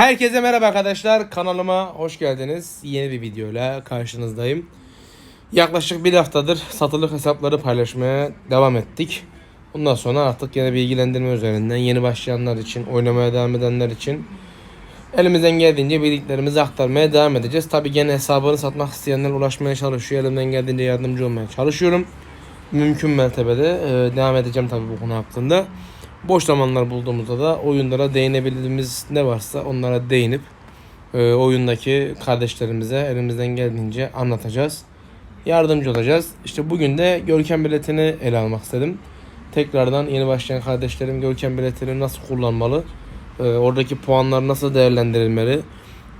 Herkese merhaba arkadaşlar. Kanalıma hoş geldiniz. Yeni bir videoyla karşınızdayım. Yaklaşık bir haftadır satılık hesapları paylaşmaya devam ettik. Bundan sonra artık yine bilgilendirme üzerinden yeni başlayanlar için, oynamaya devam edenler için elimizden geldiğince bildiklerimizi aktarmaya devam edeceğiz. Tabi gene hesabını satmak isteyenler ulaşmaya çalışıyor. Elimden geldiğince yardımcı olmaya çalışıyorum. Mümkün mertebede e, devam edeceğim tabi bu konu hakkında. Boş zamanlar bulduğumuzda da oyunlara değinebildiğimiz ne varsa onlara değinip e, oyundaki kardeşlerimize elimizden geldiğince anlatacağız. Yardımcı olacağız. İşte bugün de Görkem biletini ele almak istedim. Tekrardan yeni başlayan kardeşlerim Görkem biletini nasıl kullanmalı? e, oradaki puanlar nasıl değerlendirilmeli?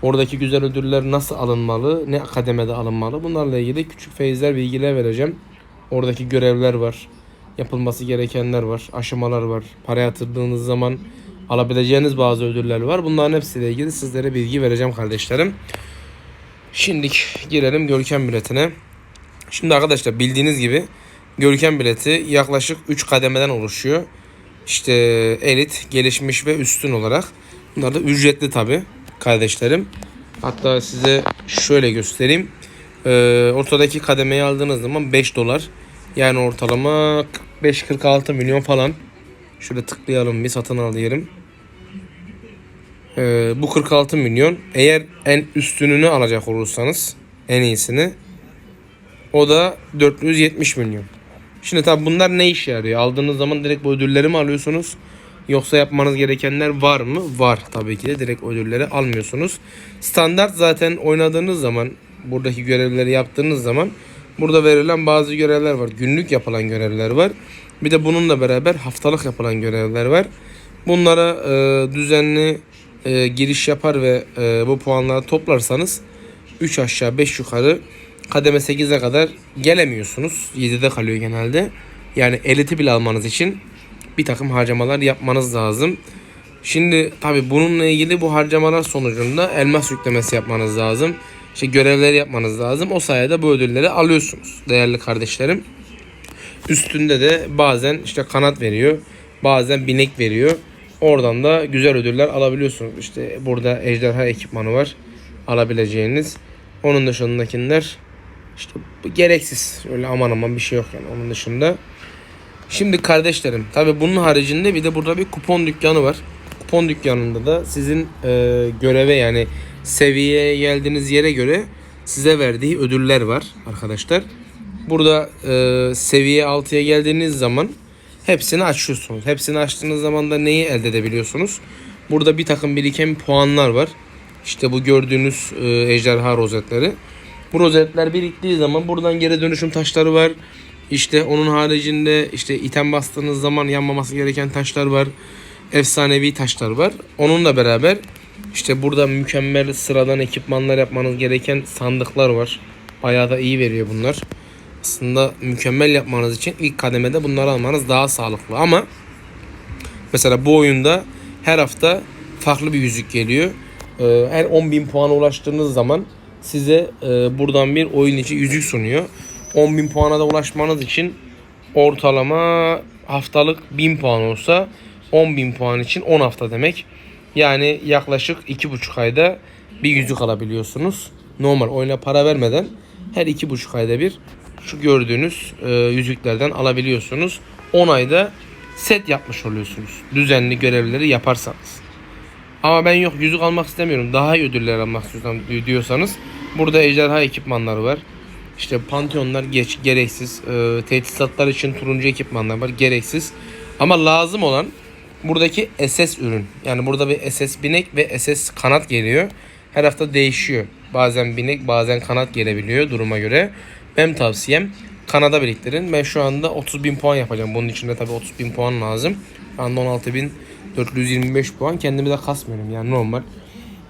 Oradaki güzel ödüller nasıl alınmalı? Ne kademede alınmalı? Bunlarla ilgili küçük feyizler, bilgiler vereceğim. Oradaki görevler var yapılması gerekenler var, aşamalar var. Para yatırdığınız zaman alabileceğiniz bazı ödüller var. Bunların hepsiyle ilgili sizlere bilgi vereceğim kardeşlerim. Şimdi girelim Görkem biletine. Şimdi arkadaşlar bildiğiniz gibi Görkem bileti yaklaşık 3 kademeden oluşuyor. İşte elit, gelişmiş ve üstün olarak. Bunlar da ücretli tabi kardeşlerim. Hatta size şöyle göstereyim. Ee, ortadaki kademeyi aldığınız zaman 5 dolar. Yani ortalama 45-46 milyon falan. Şöyle tıklayalım bir satın al diyelim. Ee, bu 46 milyon. Eğer en üstününü alacak olursanız en iyisini o da 470 milyon. Şimdi tabi bunlar ne işe yarıyor? Aldığınız zaman direkt bu ödülleri mi alıyorsunuz? Yoksa yapmanız gerekenler var mı? Var tabii ki de direkt ödülleri almıyorsunuz. Standart zaten oynadığınız zaman buradaki görevleri yaptığınız zaman burada verilen bazı görevler var. Günlük yapılan görevler var. Bir de bununla beraber haftalık yapılan görevler var. Bunlara e, düzenli e, giriş yapar ve e, bu puanları toplarsanız 3 aşağı 5 yukarı kademe 8'e kadar gelemiyorsunuz. 7'de kalıyor genelde. Yani eliti bile almanız için bir takım harcamalar yapmanız lazım. Şimdi tabi bununla ilgili bu harcamalar sonucunda elmas yüklemesi yapmanız lazım. İşte görevleri yapmanız lazım. O sayede bu ödülleri alıyorsunuz değerli kardeşlerim. Üstünde de bazen işte kanat veriyor. Bazen binek veriyor. Oradan da güzel ödüller alabiliyorsunuz. İşte burada ejderha ekipmanı var. Alabileceğiniz. Onun dışındakiler işte gereksiz. Öyle aman aman bir şey yok yani onun dışında. Şimdi kardeşlerim tabi bunun haricinde bir de burada bir kupon dükkanı var. Kupon dükkanında da sizin e, göreve yani seviyeye geldiğiniz yere göre size verdiği ödüller var arkadaşlar. Burada e, seviye 6'ya geldiğiniz zaman hepsini açıyorsunuz. Hepsini açtığınız zaman da neyi elde edebiliyorsunuz? Burada bir takım biriken puanlar var. İşte bu gördüğünüz e, ejderha rozetleri. Bu rozetler biriktiği zaman buradan geri dönüşüm taşları var. İşte onun haricinde işte item bastığınız zaman yanmaması gereken taşlar var. Efsanevi taşlar var. Onunla beraber işte burada mükemmel sıradan ekipmanlar yapmanız gereken sandıklar var. Bayağı da iyi veriyor bunlar. Aslında mükemmel yapmanız için ilk kademede bunları almanız daha sağlıklı ama mesela bu oyunda her hafta farklı bir yüzük geliyor. Ee, Her 10.000 puana ulaştığınız zaman size e, buradan bir oyun içi yüzük sunuyor. 10.000 puana da ulaşmanız için ortalama haftalık 1000 puan olsa 10.000 puan için 10 hafta demek. Yani yaklaşık 2,5 ayda bir yüzük alabiliyorsunuz. Normal oyuna para vermeden her 2,5 ayda bir şu gördüğünüz e, yüzüklerden alabiliyorsunuz. 10 ayda set yapmış oluyorsunuz. Düzenli görevleri yaparsanız. Ama ben yok yüzük almak istemiyorum. Daha iyi ödüller almak istiyorsam diyorsanız burada ejderha ekipmanları var. İşte panteonlar geç gereksiz. E, teçhizatlar için turuncu ekipmanlar var gereksiz. Ama lazım olan buradaki SS ürün. Yani burada bir SS binek ve SS kanat geliyor. Her hafta değişiyor. Bazen binek bazen kanat gelebiliyor duruma göre. Benim tavsiyem kanada biriktirin. Ben şu anda 30 bin puan yapacağım. Bunun için de tabii 30 bin puan lazım. Şu anda 16.425 puan. Kendimi de kasmıyorum yani normal.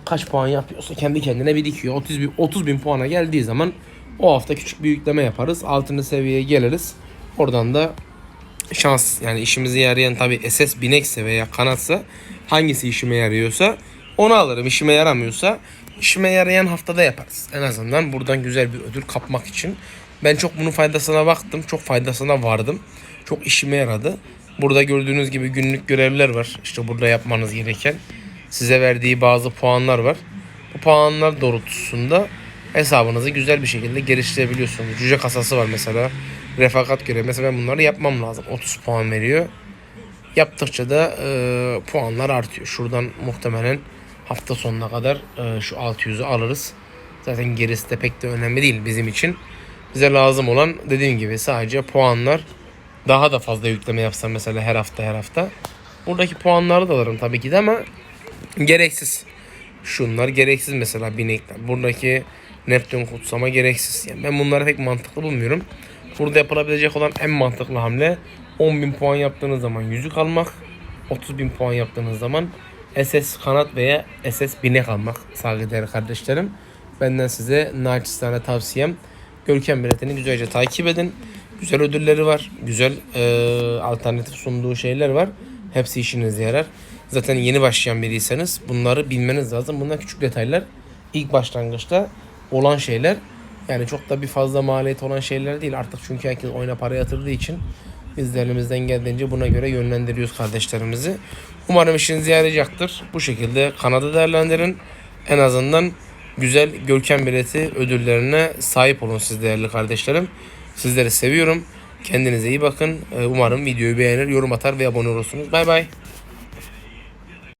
Kaç puan yapıyorsa kendi kendine birikiyor. 30 bin, 30 bin puana geldiği zaman o hafta küçük bir yükleme yaparız. Altıncı seviyeye geliriz. Oradan da şans yani işimize yarayan tabi SS binekse veya kanatsa hangisi işime yarıyorsa onu alırım. İşime yaramıyorsa işime yarayan haftada yaparız. En azından buradan güzel bir ödül kapmak için. Ben çok bunun faydasına baktım. Çok faydasına vardım. Çok işime yaradı. Burada gördüğünüz gibi günlük görevler var. İşte burada yapmanız gereken. size verdiği bazı puanlar var. Bu puanlar doğrultusunda hesabınızı güzel bir şekilde geliştirebiliyorsunuz. Cüce kasası var mesela. Refakat görevi. Mesela ben bunları yapmam lazım. 30 puan veriyor. Yaptıkça da e, puanlar artıyor. Şuradan muhtemelen hafta sonuna kadar e, şu 600'ü alırız. Zaten gerisi de pek de önemli değil bizim için. Bize lazım olan dediğim gibi sadece puanlar. Daha da fazla yükleme yapsam mesela her hafta her hafta. Buradaki puanları da alırım tabii ki de ama gereksiz. Şunlar gereksiz mesela binekler. Buradaki Neptün kutsama gereksiz. Yani ben bunları pek mantıklı bulmuyorum. Burada yapılabilecek olan en mantıklı hamle 10.000 puan yaptığınız zaman yüzük almak. 30.000 puan yaptığınız zaman SS kanat veya SS binek almak saygıdeğer kardeşlerim. Benden size naçizane tavsiyem Görkem Biletini güzelce takip edin. Güzel ödülleri var. Güzel e, alternatif sunduğu şeyler var. Hepsi işinize yarar. Zaten yeni başlayan biriyseniz bunları bilmeniz lazım. Bunlar küçük detaylar. İlk başlangıçta olan şeyler. Yani çok da bir fazla maliyet olan şeyler değil. Artık çünkü herkes oyuna para yatırdığı için biz de elimizden geldiğince buna göre yönlendiriyoruz kardeşlerimizi. Umarım işinize yarayacaktır. Bu şekilde kanadı değerlendirin. En azından güzel Görkem bileti ödüllerine sahip olun siz değerli kardeşlerim. Sizleri seviyorum. Kendinize iyi bakın. Ee, Umarım videoyu beğenir, yorum atar ve abone olursunuz. Bay bay.